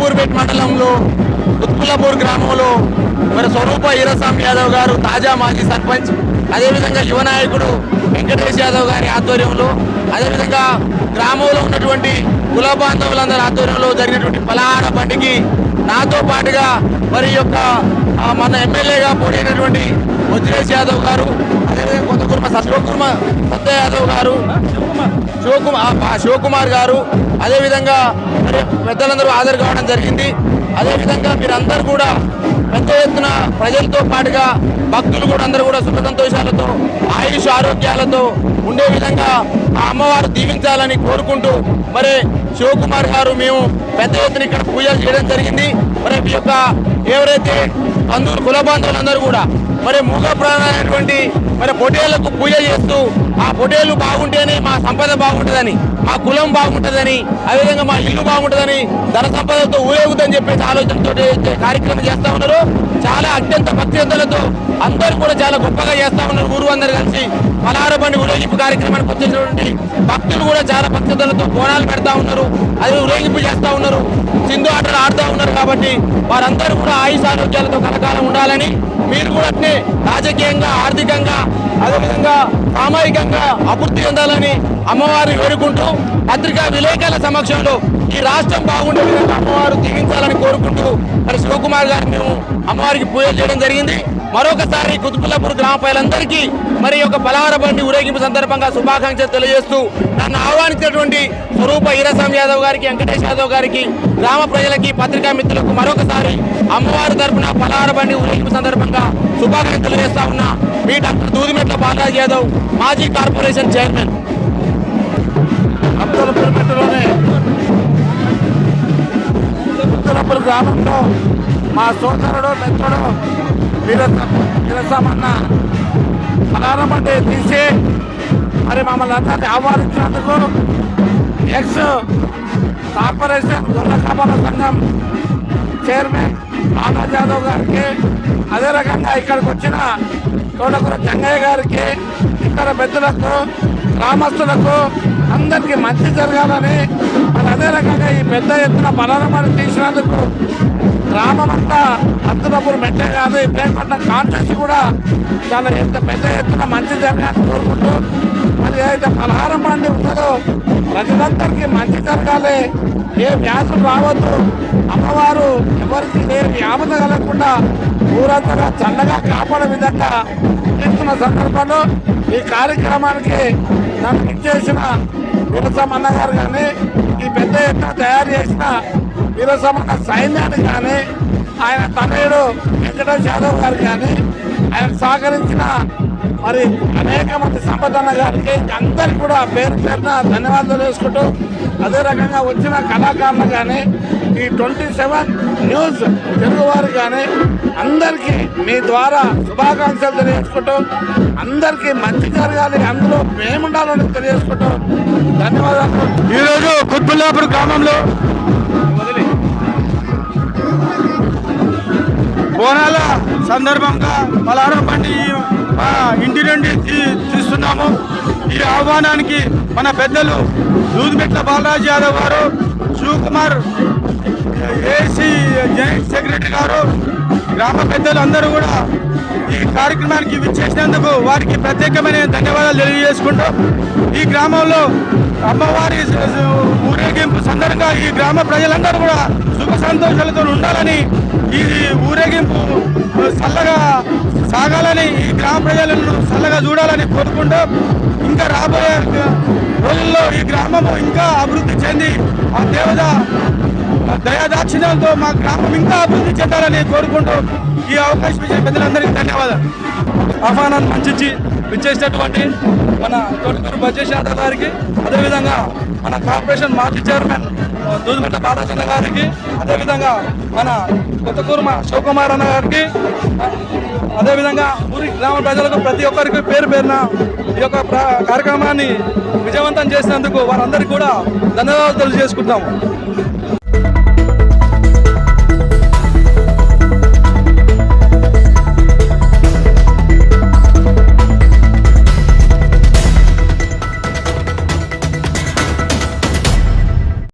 షాపూర్పేట్ మండలంలో ఉత్పులపూర్ గ్రామంలో మరి స్వరూప ఈరస్వామి యాదవ్ గారు తాజా మాజీ సర్పంచ్ అదేవిధంగా యువ నాయకుడు వెంకటేష్ యాదవ్ గారి ఆధ్వర్యంలో అదేవిధంగా గ్రామంలో ఉన్నటువంటి కుల బాంధవులందరి ఆధ్వర్యంలో జరిగినటువంటి పలహార బండికి నాతో పాటుగా మరి యొక్క మన ఎమ్మెల్యేగా పోటీనటువంటి వజ్రేష్ యాదవ్ గారు అదేవిధంగా కొత్త కుర్మ సత్యకుర్మ సత్య యాదవ్ గారు శివకుమార్ శివకుమార్ గారు అదేవిధంగా మరి పెద్దలందరూ హాజరు కావడం జరిగింది. అదేవిధంగా మీరందరూ కూడా పెద్ద ఎత్తున ప్రజలతో పాటుగా భక్తులు కూడా అందరూ కూడా సుఖ సంతోషాలతో ఆయుష్ ఆరోగ్యాలతో ఉండే విధంగా ఆ అమ్మవారు దీవించాలని కోరుకుంటూ మరి శివకుమార్ గారు మేము పెద్ద ఎత్తున ఇక్కడ పూజలు చేయడం జరిగింది. మరి మీ యొక్క ఎవరైతే బంధువులు కుల బంధువులందరూ కూడా. మరి మూగ ప్రాణమైనటువంటి మరి పొటేళ్ళకు పూజ చేస్తూ ఆ పొటేళ్ళు బాగుంటేనే మా సంపద బాగుంటుందని మా కులం బాగుంటుందని అదేవిధంగా మా ఇల్లు బాగుంటుందని ధన సంపదతో ఊరేగుదని చెప్పేసి ఆలోచనతో కార్యక్రమం చేస్తా ఉన్నారు. చాలా అత్యంత భక్తితో అందరూ కూడా చాలా గొప్పగా చేస్తా ఉన్నారు ఊరు అందరు కలిసి. పలారబండి ఊరేగింపు కార్యక్రమానికి వచ్చేటువంటి భక్తులు కూడా చాలా భక్తితో బోనాలు పెడతా ఉన్నారు. అది ఊరేగింపు చేస్తా ఉన్నారు. సింధు ఆటలు ఆడుతూ ఉన్నారు కాబట్టి వారందరూ కూడా ఆయుష ఆరోగ్యాలతో కలకాలం ఉండాలని మీరు కూడా రాజకీయంగా ఆర్థికంగా అదేవిధంగా సామాజికంగా అభివృద్ధి చెందాలని అమ్మవారిని వేడుకుంటూ పత్రికా విలేకరుల సమక్షంలో ఈ రాష్ట్రం బాగుండే విధంగా అమ్మవారు దీవించాలని కోరుకుంటూ మరి శివకుమార్ గారు మేము అమ్మవారికి పూజ చేయడం జరిగింది. మరొకసారి కుతుపుల్లపూర్ గ్రామ ప్రజలందరికీ మరి యొక్క పలహార బండి ఊరేగింపు సందర్భంగా శుభాకాంక్షలు తెలియజేస్తూ నన్ను ఆహ్వానించినటువంటి స్వరూప ఈరసాం యాదవ్ గారికి వెంకటేష్ యాదవ్ గారికి గ్రామ ప్రజలకి పత్రికా మిత్రులకు మరొకసారి అమ్మవారి తరఫున పలహార బండి ఊరేగింపు సందర్భంగా శుభాకాంక్షలు తెలియజేస్తా ఉన్నా. మీ డాక్టర్ దూదిమెట్ల బాలరాజ్ యాదవ్ మాజీ కార్పొరేషన్ చైర్మన్. అబ్దుల్పూర్ మెట్టులోని. గ్రామంలో మా సోదరుడు మిత్రుడు వీరస వీరసమన్న అంటే తీసి మరి మమ్మల్ని అందరినీ ఆహ్వానించినందుకు ఎక్స్ కార్పొరేషన్ గొర్రె కాపాల సంఘం చైర్మన్ బాలాజీ యాదవ్ గారికి అదే రకంగా ఇక్కడికి వచ్చిన తోటకూర జంగయ్య గారికి ఇక్కడ పెద్దలకు గ్రామస్తులకు అందరికీ మంచి జరగాలని మరి అదే రకంగా ఈ పెద్ద ఎత్తున పలారమని తీసినందుకు గ్రామం అంతా అత్తునప్పుడు మెట్టే కాదు. ఈ ప్రేమపట్నం కూడా చాలా ఎంత పెద్ద ఎత్తున మంచి జరగాలని కోరుకుంటూ మరి ఏదైతే పలహారం పండి ఉంటుందో ప్రజలందరికీ మంచి జరగాలి. ఏ వ్యాసం రావద్దు. అమ్మవారు ఎవరికి ఏ వ్యాపత కలగకుండా ఊరంతగా చల్లగా కాపాడే విధంగా చేస్తున్న సందర్భంలో ఈ కార్యక్రమానికి నన్ను ఇచ్చేసిన వీరసమన్న గారు కానీ ఈ పెద్ద ఎత్తున తయారు చేసిన వీరసమన్న సైన్యాన్ని కానీ ఆయన తనయుడు వెంకటేష్ యాదవ్ గారు కానీ ఆయన సహకరించిన మరి అనేక మంది సంపదన్న గారికి అందరికి కూడా పేరు పేరున ధన్యవాదాలు వేసుకుంటూ అదే రకంగా వచ్చిన కళాకారులు కానీ ఈ ట్వంటీ సెవెన్ న్యూస్ తెలుగు వారు కానీ అందరికీ మీ ద్వారా శుభాకాంక్షలు తెలియజేసుకుంటూ అందరికీ మంచి జరగాలి అందులో మేముండాలని తెలియజేసుకుంటూ ధన్యవాదాలు. ఈరోజు కుత్బుల్లాపూర్ గ్రామంలో సందర్భంగా పలారం పండి మా ఇంటి నుండి తీ- తీస్తున్నాము. ఈ ఆహ్వానానికి మన పెద్దలు దూదిమెట్ల బాలరాజు యాదవ్ గారు శివకుమార్ ఏసీ జాయింట్ సెక్రటరీ గారు గ్రామ పెద్దలు అందరూ కూడా ఈ కార్యక్రమానికి విచ్చేసినందుకు వారికి ప్రత్యేకమైన ధన్యవాదాలు తెలియజేసుకుంటూ ఈ గ్రామంలో అమ్మవారి ఊరేగింపు సందర్భంగా ఈ గ్రామ ప్రజలందరూ కూడా సుఖ సంతోషాలతో ఉండాలని ఈ ఊరేగింపు చల్లగా సాగాలని ఈ గ్రామ ప్రజలను చల్లగా చూడాలని కోరుకుంటూ ఇంకా రాబోయే రోజుల్లో ఈ గ్రామము ఇంకా అభివృద్ధి చెంది ఆ దేవత దయాదాక్షిణ్యాలతో మా గ్రామం ఇంకా అభివృద్ధి చెందాలని కోరుకుంటూ ఈ అవకాశం ఇచ్చిన పెద్దలందరికీ ధన్యవాదాలు. ఆహ్వానాన్ని మంచి విచ్చేసినటువంటి మన తోటకూరు బజేష్ యాదవ్ గారికి అదేవిధంగా మన కార్పొరేషన్ మాజీ చైర్మన్ దూదిమెట్ల బాలచంద్ర గారికి అదేవిధంగా మన కొత్తకూరుమ శివకుమార్ అన్న గారికి అదేవిధంగా ఊరి గ్రామ ప్రజలకు ప్రతి ఒక్కరికి పేరు పేరున ఈ యొక్క కార్యక్రమాన్ని విజయవంతం చేసినందుకు వారందరికీ కూడా ధన్యవాదాలు తెలియజేసుకుంటాము.